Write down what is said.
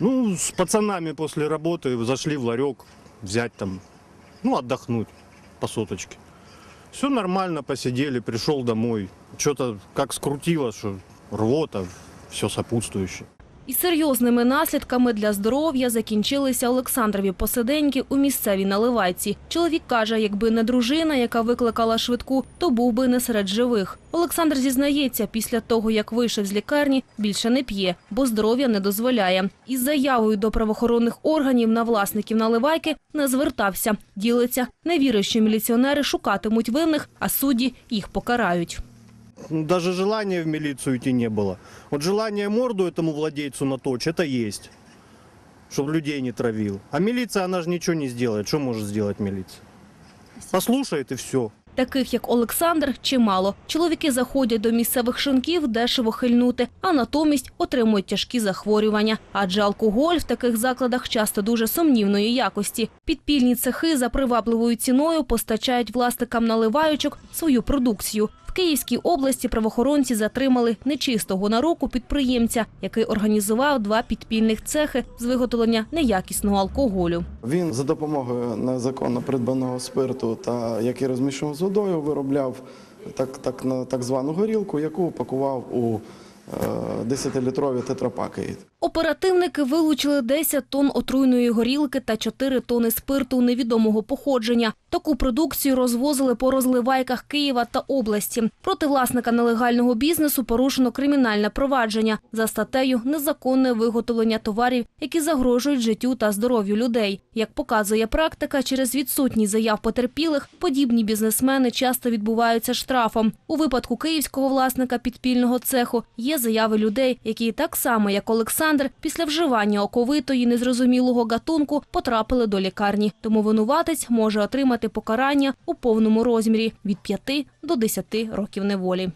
Ну, с пацанами после работы зашли в ларек взять там, ну, отдохнуть по соточке. Все нормально, посидели, пришел домой. Что-то как скрутило, что рвота, все сопутствующее. І серйозними наслідками для здоров'я закінчилися Олександрові посиденьки у місцевій наливайці. Чоловік каже, якби не дружина, яка викликала швидку, то був би не серед живих. Олександр зізнається, після того, як вийшов з лікарні, більше не п'є, бо здоров'я не дозволяє. Із заявою до правоохоронних органів на власників наливайки не звертався. Ділиться, не вірить, що міліціонери шукатимуть винних, а судді їх покарають. Ну, Даже желания в милицию идти не было. Вот желание морду этому владельцу наточь, это есть. Чтобы людей не травил. А милиция, она же ничего не сделает. Что может сделать милиция? Послушает и все. Таких, як Олександр, чимало. Чоловіки заходять до місцевих шинків дешево хильнути, а натомість отримують тяжкі захворювання. Адже алкоголь в таких закладах часто дуже сумнівної якості. Підпільні цехи за привабливою ціною постачають власникам наливаючок свою продукцію. В Київській області правоохоронці затримали нечистого на руку підприємця, який організував два підпільних цехи з виготовлення неякісного алкоголю. Він за допомогою незаконно придбаного спирту та який розмішував з водою, виробляв так, так, так звану горілку, яку пакував у е, 10-літрові тетрапаки. Оперативники вилучили 10 тонн отруйної горілки та 4 тони спирту невідомого походження. Таку продукцію розвозили по розливайках Києва та області. Проти власника нелегального бізнесу порушено кримінальне провадження за статтею незаконне виготовлення товарів, які загрожують життю та здоров'ю людей. Як показує практика, через відсутність заяв потерпілих подібні бізнесмени часто відбуваються штрафом. У випадку київського власника підпільного цеху є заяви людей, які так само як Олександр, після вживання оковитої незрозумілого гатунку потрапили до лікарні. Тому винуватець може отримати покарання у повному розмірі від 5 до 10 років неволі.